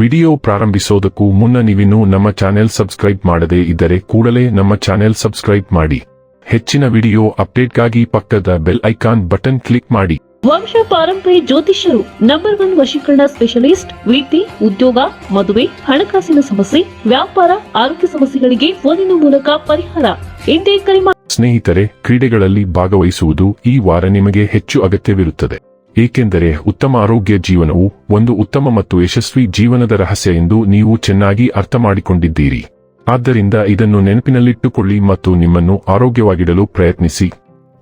Video ಪ್ರಾರಂಭಿಸೋದಕ್ಕೂ ಮುನ್ನ ನೀವಿನ್ನೂ ನಮ್ಮ ಚಾನೆಲ್ ಸಬ್ಸ್ಕ್ರೈಬ್ ಮಾಡದೇ ಇದ್ದರೆ ಕೂಡಲೇ ನಮ್ಮ ಚಾನೆಲ್ ಸಬ್ಸ್ಕ್ರೈಬ್ ಮಾಡಿ. ಹೆಚ್ಚಿನ ವಿಡಿಯೋ ಅಪ್ಡೇಟ್ಗಾಗಿ ಪಕ್ಕದ ಬೆಲ್ ಐಕಾನ್ ಬಟನ್ ಕ್ಲಿಕ್ ಮಾಡಿ. ವಂಶ ಪಾರಂಪರಿ ಜ್ಯೋತಿಷ್ಯರು ನಂಬರ್ ಒನ್ ವಶೀಕರಣ ಸ್ಪೆಷಲಿಸ್ಟ್ ವೃತ್ತಿ ಉದ್ಯೋಗ ಮದುವೆ ಹಣಕಾಸಿನ ಸಮಸ್ಯೆ ವ್ಯಾಪಾರ ಆರೋಗ್ಯ ಸಮಸ್ಯೆಗಳಿಗೆ ಫೋನಿನ ಮೂಲಕ ಪರಿಹಾರ. ಇಂದೇ ಕರೆ ಸ್ನೇಹಿತರೆ ಕ್ರೀಡೆಗಳಲ್ಲಿ ಭಾಗವಹಿಸುವುದು ಈ ವಾರ ನಿಮಗೆ ಹೆಚ್ಚು ಅಗತ್ಯವಿರುತ್ತದೆ. ಏಕೆಂದರೆ ಉತ್ತಮ ಆರೋಗ್ಯ ಜೀವನವು ಒಂದು ಉತ್ತಮ ಮತ್ತು ಯಶಸ್ವಿ ಜೀವನದ ರಹಸ್ಯ ಎಂದು ನೀವು ಚೆನ್ನಾಗಿ ಅರ್ಥ ಮಾಡಿಕೊಂಡಿದ್ದೀರಿ ಆದ್ದರಿಂದ ಇದನ್ನು ನೆನಪಿನಲ್ಲಿಟ್ಟುಕೊಳ್ಳಿ ಮತ್ತು ನಿಮ್ಮನ್ನು ಆರೋಗ್ಯವಾಗಿಡಲು ಪ್ರಯತ್ನಿಸಿ.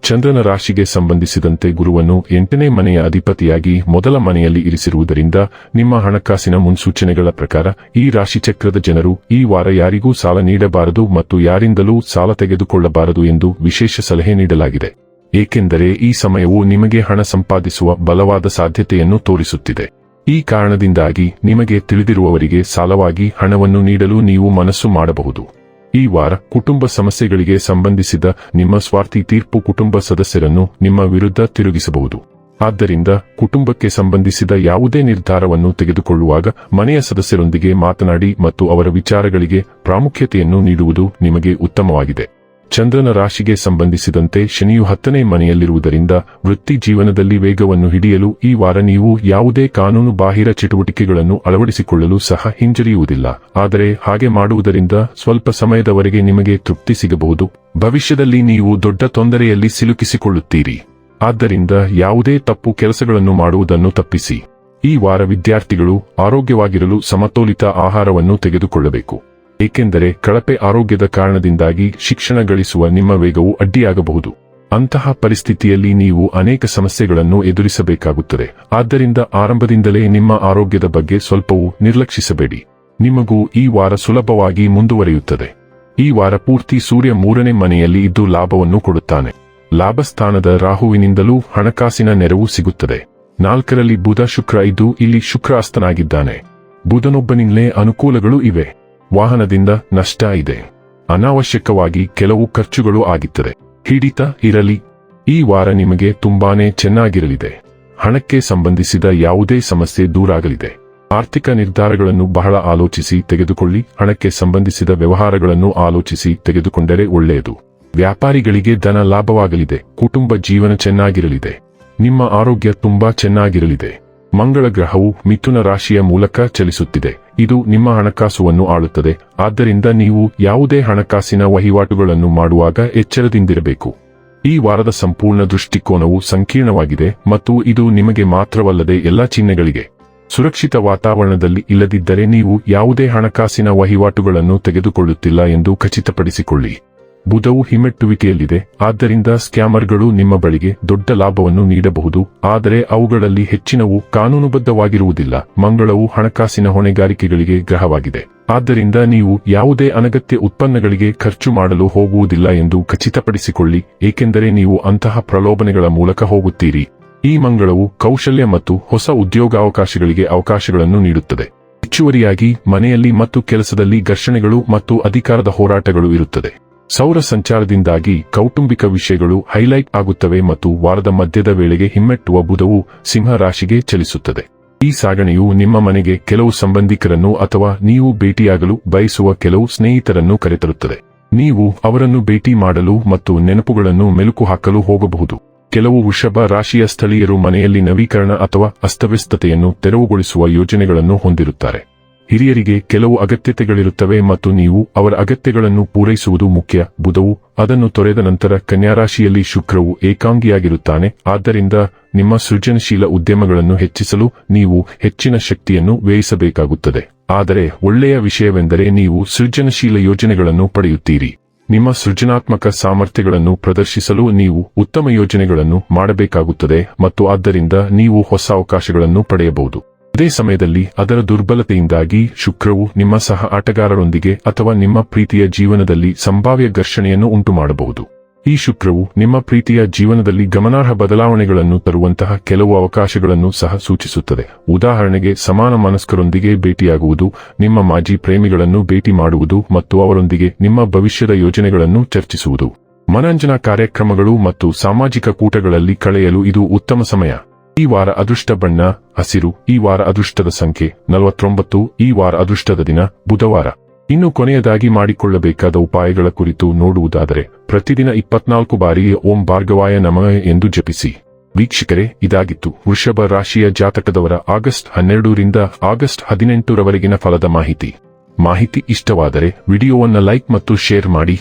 ಚಂದ್ರನ ರಾಶಿಗೆ ಸಂಬಂಧಿಸಿದಂತೆ ಗುರುವನ್ನು ಎಂಟನೇ ಮನೆಯ ಅಧಿಪತಿಯಾಗಿ ಮೊದಲ ಮನೆಯಲ್ಲಿ ಇರಿಸಿರುವುದರಿಂದ ನಿಮ್ಮ ಹಣಕಾಸಿನ ಮುನ್ಸೂಚನೆಗಳ ಪ್ರಕಾರ ಈ ರಾಶಿಚಕ್ರದ ಜನರು ಈ ವಾರ ಯಾರಿಗೂ ಸಾಲ ನೀಡಬಾರದು ಮತ್ತು ಯಾರಿಂದಲೂ ಸಾಲ ತೆಗೆದುಕೊಳ್ಳಬಾರದು ಎಂದು ವಿಶೇಷ ಸಲಹೆ ನೀಡಲಾಗಿದೆ. ಏಕೆಂದರೆ ಈ ಸಮಯವು ನಿಮಗೆ ಹಣ ಸಂಪಾದಿಸುವ ಬಲವಾದ ಸಾಧ್ಯತೆಯನ್ನು ತೋರಿಸುತ್ತಿದೆ. ಈ ಕಾರಣದಿಂದಾಗಿ ನಿಮಗೆ ತಿಳಿದಿರುವವರಿಗೆ ಸಾಲವಾಗಿ ಹಣವನ್ನು ನೀಡಲು ನೀವು ಮನಸ್ಸು ಮಾಡಬಹುದು. ಈ ವಾರ ಕುಟುಂಬ ಸಮಸ್ಯೆಗಳಿಗೆ ಸಂಬಂಧಿಸಿದ ನಿಮ್ಮ ಸ್ವಾರ್ಥಿ ತೀರ್ಪು ಕುಟುಂಬ ಸದಸ್ಯರನ್ನು ನಿಮ್ಮ ವಿರುದ್ಧ ತಿರುಗಿಸಬಹುದು. ಆದ್ದರಿಂದ ಕುಟುಂಬಕ್ಕೆ ಸಂಬಂಧಿಸಿದ ಯಾವುದೇ ನಿರ್ಧಾರವನ್ನು ತೆಗೆದುಕೊಳ್ಳುವಾಗ ಮನೆಯ ಸದಸ್ಯರೊಂದಿಗೆ ಮಾತನಾಡಿ ಮತ್ತು ಅವರ ವಿಚಾರಗಳಿಗೆ ಪ್ರಾಮುಖ್ಯತೆಯನ್ನು ನೀಡುವುದು ನಿಮಗೆ ಉತ್ತಮವಾಗಿದೆ. ಚಂದ್ರನ ರಾಶಿಗೆ ಸಂಬಂಧಿಸಿದಂತೆ ಶನಿಯು ಹತ್ತನೇ ಮನೆಯಲ್ಲಿರುವುದರಿಂದ ವೃತ್ತಿ ಜೀವನದಲ್ಲಿ ವೇಗವನ್ನು ಹಿಡಿಯಲು ಈ ವಾರ ನೀವು ಯಾವುದೇ ಕಾನೂನು ಬಾಹಿರ ಚಟುವಟಿಕೆಗಳನ್ನು ಅಳವಡಿಸಿಕೊಳ್ಳಲು ಸಹ ಹಿಂಜರಿಯುವುದಿಲ್ಲ. ಆದರೆ ಹಾಗೆ ಮಾಡುವುದರಿಂದ ಸ್ವಲ್ಪ ಸಮಯದವರೆಗೆ ನಿಮಗೆ ತೃಪ್ತಿ ಸಿಗಬಹುದು. ಭವಿಷ್ಯದಲ್ಲಿ ನೀವು ದೊಡ್ಡ ತೊಂದರೆಯಲ್ಲಿ ಸಿಲುಕಿಸಿಕೊಳ್ಳುತ್ತೀರಿ. ಆದ್ದರಿಂದ ಯಾವುದೇ ತಪ್ಪು ಕೆಲಸಗಳನ್ನು ಮಾಡುವುದನ್ನು ತಪ್ಪಿಸಿ. ಈ ವಾರ ವಿದ್ಯಾರ್ಥಿಗಳು ಆರೋಗ್ಯವಾಗಿರಲು ಸಮತೋಲಿತ ಆಹಾರವನ್ನು ತೆಗೆದುಕೊಳ್ಳಬೇಕು. ಏಕೆಂದರೆ ಕಳಪೆ ಆರೋಗ್ಯದ ಕಾರಣದಿಂದಾಗಿ ಶಿಕ್ಷಣ ಗಳಿಸುವ ನಿಮ್ಮ ವೇಗವು ಅಡ್ಡಿಯಾಗಬಹುದು. ಅಂತಹ ಪರಿಸ್ಥಿತಿಯಲ್ಲಿ ನೀವು ಅನೇಕ ಸಮಸ್ಯೆಗಳನ್ನು ಎದುರಿಸಬೇಕಾಗುತ್ತದೆ. ಆದ್ದರಿಂದ ಆರಂಭದಿಂದಲೇ ನಿಮ್ಮ ಆರೋಗ್ಯದ ಬಗ್ಗೆ ಸ್ವಲ್ಪವೂ ನಿರ್ಲಕ್ಷಿಸಬೇಡಿ. ನಿಮಗೂ ಈ ವಾರ ಸುಲಭವಾಗಿ ಮುಂದುವರಿಯುತ್ತದೆ. ಈ ವಾರ ಪೂರ್ತಿ ಸೂರ್ಯ ಮೂರನೇ ಮನೆಯಲ್ಲಿ ಇದ್ದು ಲಾಭವನ್ನು ಕೊಡುತ್ತಾನೆ. ಲಾಭಸ್ಥಾನದ ರಾಹುವಿನಿಂದಲೂ ಹಣಕಾಸಿನ ನೆರವು ಸಿಗುತ್ತದೆ. ನಾಲ್ಕರಲ್ಲಿ ಬುಧ ಶುಕ್ರ ಇದ್ದು ಇಲ್ಲಿ ಶುಕ್ರ ಅಸ್ತನಾಗಿದ್ದಾನೆ ಬುಧನೊಬ್ಬನಿಂದಲೇ ಅನುಕೂಲಗಳು ಇವೆ. ವಾಹನದಿಂದ ನಷ್ಟ ಇದೆ. ಅನಾವಶ್ಯಕವಾಗಿ ಕೆಲವು ಖರ್ಚುಗಳು ಆಗಿತ್ತದೆ. ಹಿಡಿತ ಇರಲಿ. ಈ ವಾರ ನಿಮಗೆ ತುಂಬಾನೇ ಚೆನ್ನಾಗಿರಲಿದೆ. ಹಣಕ್ಕೆ ಸಂಬಂಧಿಸಿದ ಯಾವುದೇ ಸಮಸ್ಯೆ ದೂರಾಗಲಿದೆ. ಆರ್ಥಿಕ ನಿರ್ಧಾರಗಳನ್ನು ಬಹಳ ಆಲೋಚಿಸಿ ತೆಗೆದುಕೊಳ್ಳಿ. ಹಣಕ್ಕೆ ಸಂಬಂಧಿಸಿದ ವ್ಯವಹಾರಗಳನ್ನು ಆಲೋಚಿಸಿ ತೆಗೆದುಕೊಂಡರೆ ಒಳ್ಳೆಯದು. ವ್ಯಾಪಾರಿಗಳಿಗೆ ಧನ ಲಾಭವಾಗಲಿದೆ. ಕುಟುಂಬ ಜೀವನ ಚೆನ್ನಾಗಿರಲಿದೆ. ನಿಮ್ಮ ಆರೋಗ್ಯ ತುಂಬಾ ಚೆನ್ನಾಗಿರಲಿದೆ. ಮಂಗಳ ಗ್ರಹವು ಮಿಥುನ ರಾಶಿಯ ಮೂಲಕ ಚಲಿಸುತ್ತಿದೆ. ಇದು ನಿಮ್ಮ ಹಣಕಾಸುವನ್ನು ಆಳುತ್ತದೆ. ಆದ್ದರಿಂದ ನೀವು ಯಾವುದೇ ಹಣಕಾಸಿನ ವಹಿವಾಟುಗಳನ್ನು ಮಾಡುವಾಗ ಎಚ್ಚರದಿಂದಿರಬೇಕು. ಈ ವಾರದ ಸಂಪೂರ್ಣ ದೃಷ್ಟಿಕೋನವು ಸಂಕೀರ್ಣವಾಗಿದೆ ಮತ್ತು ಇದು ನಿಮಗೆ ಮಾತ್ರವಲ್ಲದೆ ಎಲ್ಲಾ ಚಿಹ್ನೆಗಳಿಗೆ. ಸುರಕ್ಷಿತ ವಾತಾವರಣದಲ್ಲಿ ಇಲ್ಲದಿದ್ದರೆ ನೀವು ಯಾವುದೇ ಹಣಕಾಸಿನ ವಹಿವಾಟುಗಳನ್ನು ತೆಗೆದುಕೊಳ್ಳುತ್ತಿಲ್ಲ ಎಂದು ಖಚಿತಪಡಿಸಿಕೊಳ್ಳಿ. ಬುಧವು ಹಿಮ್ಮೆಟ್ಟುವಿಕೆಯಲ್ಲಿದೆ. ಆದ್ದರಿಂದ ಸ್ಕ್ಯಾಮರ್ಗಳು ನಿಮ್ಮ ಬಳಿಗೆ ದೊಡ್ಡ ಲಾಭವನ್ನು ನೀಡಬಹುದು. ಆದರೆ ಅವುಗಳಲ್ಲಿ ಹೆಚ್ಚಿನವು ಕಾನೂನುಬದ್ಧವಾಗಿರುವುದಿಲ್ಲ. ಮಂಗಳವು ಹಣಕಾಸಿನ ಹೊಣೆಗಾರಿಕೆಗಳಿಗೆ ಗ್ರಹವಾಗಿದೆ. ಆದ್ದರಿಂದ ನೀವು ಯಾವುದೇ ಅನಗತ್ಯ ಉತ್ಪನ್ನಗಳಿಗೆ ಖರ್ಚು ಮಾಡಲು ಹೋಗುವುದಿಲ್ಲ ಎಂದು ಖಚಿತಪಡಿಸಿಕೊಳ್ಳಿ. ಏಕೆಂದರೆ ನೀವು ಅಂತಹ ಪ್ರಲೋಭನೆಗಳ ಮೂಲಕ ಹೋಗುತ್ತೀರಿ. ಈ ಮಂಗಳವು ಕೌಶಲ್ಯ ಮತ್ತು ಹೊಸ ಉದ್ಯೋಗಾವಕಾಶಗಳಿಗೆ ಅವಕಾಶಗಳನ್ನು ನೀಡುತ್ತದೆ. ಹೆಚ್ಚುವರಿಯಾಗಿ ಮನೆಯಲ್ಲಿ ಮತ್ತು ಕೆಲಸದಲ್ಲಿ ಘರ್ಷಣೆಗಳು ಮತ್ತು ಅಧಿಕಾರದ ಹೋರಾಟಗಳು ಇರುತ್ತದೆ. ಸೌರ ಸಂಚಾರದಿಂದಾಗಿ ಕೌಟುಂಬಿಕ ವಿಷಯಗಳು ಹೈಲೈಟ್ ಆಗುತ್ತವೆ ಮತ್ತು ವಾರದ ಮಧ್ಯದ ವೇಳೆಗೆ ಹಿಮ್ಮೆಟ್ಟುವ ಬುಧವು ಸಿಂಹ ರಾಶಿಗೆ ಚಲಿಸುತ್ತದೆ. ಈ ಸಾಗಣೆಯು ನಿಮ್ಮ ಮನೆಗೆ ಕೆಲವು ಸಂಬಂಧಿಕರನ್ನು ಅಥವಾ ನೀವು ಭೇಟಿಯಾಗಲು ಬಯಸುವ ಕೆಲವು ಸ್ನೇಹಿತರನ್ನು ಕರೆತರುತ್ತದೆ. ನೀವು ಅವರನ್ನು ಭೇಟಿ ಮಾಡಲು ಮತ್ತು ನೆನಪುಗಳನ್ನು ಮೆಲುಕು ಹಾಕಲು ಹೋಗಬಹುದು. ಕೆಲವು ವೃಷಭ ರಾಶಿಯ ಸ್ಥಳೀಯರು ಮನೆಯಲ್ಲಿ ನವೀಕರಣ ಅಥವಾ ಅಸ್ತವ್ಯಸ್ತತೆಯನ್ನು ತೆರವುಗೊಳಿಸುವ ಯೋಜನೆಗಳನ್ನು ಹೊಂದಿರುತ್ತಾರೆ. ಹಿರಿಯರಿಗೆ ಕೆಲವು ಅಗತ್ಯತೆಗಳಿರುತ್ತವೆ ಮತ್ತು ನೀವು ಅವರ ಅಗತ್ಯಗಳನ್ನು ಪೂರೈಸುವುದು ಮುಖ್ಯ. ಬುಧವು ಅದನ್ನು ತೊರೆದ ನಂತರ ಕನ್ಯಾರಾಶಿಯಲ್ಲಿ ಶುಕ್ರವು ಏಕಾಂಗಿಯಾಗಿರುತ್ತಾನೆ. ಆದ್ದರಿಂದ ನಿಮ್ಮ ಸೃಜನಶೀಲ ಉದ್ಯಮಗಳನ್ನು ಹೆಚ್ಚಿಸಲು ನೀವು ಹೆಚ್ಚಿನ ಶಕ್ತಿಯನ್ನು ವ್ಯಯಿಸಬೇಕಾಗುತ್ತದೆ. ಆದರೆ ಒಳ್ಳೆಯ ವಿಷಯವೆಂದರೆ ನೀವು ಸೃಜನಶೀಲ ಯೋಜನೆಗಳನ್ನು ಪಡೆಯುತ್ತೀರಿ. ನಿಮ್ಮ ಸೃಜನಾತ್ಮಕ ಸಾಮರ್ಥ್ಯಗಳನ್ನು ಪ್ರದರ್ಶಿಸಲು ನೀವು ಉತ್ತಮ ಯೋಜನೆಗಳನ್ನು ಮಾಡಬೇಕಾಗುತ್ತದೆ ಮತ್ತು ಆದ್ದರಿಂದ ನೀವು ಹೊಸ ಅವಕಾಶಗಳನ್ನು ಪಡೆಯಬಹುದು. ಅದೇ ಸಮಯದಲ್ಲಿ ಅದರ ದುರ್ಬಲತೆಯಿಂದಾಗಿ ಶುಕ್ರವು ನಿಮ್ಮ ಸಹ ಆಟಗಾರರೊಂದಿಗೆ ಅಥವಾ ನಿಮ್ಮ ಪ್ರೀತಿಯ ಜೀವನದಲ್ಲಿ ಸಂಭಾವ್ಯ ಘರ್ಷಣೆಯನ್ನು ಉಂಟುಮಾಡಬಹುದು. ಈ ಶುಕ್ರವು ನಿಮ್ಮ ಪ್ರೀತಿಯ ಜೀವನದಲ್ಲಿ ಗಮನಾರ್ಹ ಬದಲಾವಣೆಗಳನ್ನು ತರುವಂತಹ ಕೆಲವು ಅವಕಾಶಗಳನ್ನು ಸಹ ಸೂಚಿಸುತ್ತದೆ. ಉದಾಹರಣೆಗೆ, ಸಮಾನ ಮನಸ್ಕರೊಂದಿಗೆ ಭೇಟಿಯಾಗುವುದು, ನಿಮ್ಮ ಮಾಜಿ ಪ್ರೇಮಿಗಳನ್ನು ಭೇಟಿ ಮಾಡುವುದು ಮತ್ತು ಅವರೊಂದಿಗೆ ನಿಮ್ಮ ಭವಿಷ್ಯದ ಯೋಜನೆಗಳನ್ನು ಚರ್ಚಿಸುವುದು. ಮನರಂಜನಾ ಕಾರ್ಯಕ್ರಮಗಳು ಮತ್ತು ಸಾಮಾಜಿಕ ಕೂಟಗಳಲ್ಲಿ ಕಳೆಯಲು ಇದು ಉತ್ತಮ ಸಮಯ. ಈ ವಾರ ಅದೃಷ್ಟ ಬಣ್ಣ, ಹಸಿರು, ಈ ವಾರ ಅದೃಷ್ಟದ ಸಂಖ್ಯೆ ನಲವತ್ತೊಂಬತ್ತು, ಈ ವಾರ ಅದೃಷ್ಟದ ದಿನ, ಬುಧವಾರ. ಇನ್ನು ಕೊನೆಯದಾಗಿ ಮಾಡಿಕೊಳ್ಳಬೇಕಾದ ಉಪಾಯಗಳ ಕುರಿತು ನೋಡುವುದಾದರೆ, ಪ್ರತಿದಿನ ಇಪ್ಪತ್ನಾಲ್ಕು ಬಾರಿ ಓಂ ಭಾರ್ಗವಾಯ ನಮಃ ಎಂದು ಜಪಿಸಿ. ವೀಕ್ಷಕರೇ, ಇದಾಗಿತ್ತು ವೃಷಭ ರಾಶಿಯ ಜಾತಕದವರ ಆಗಸ್ಟ್ ಹನ್ನೆರಡರಿಂದ ಆಗಸ್ಟ್ ಹದಿನೆಂಟರವರೆಗಿನ ಫಲದ ಮಾಹಿತಿ. ಮಾಹಿತಿ ಇಷ್ಟವಾದರೆ ವಿಡಿಯೋವನ್ನು ಲೈಕ್ ಮತ್ತು ಶೇರ್ ಮಾಡಿ.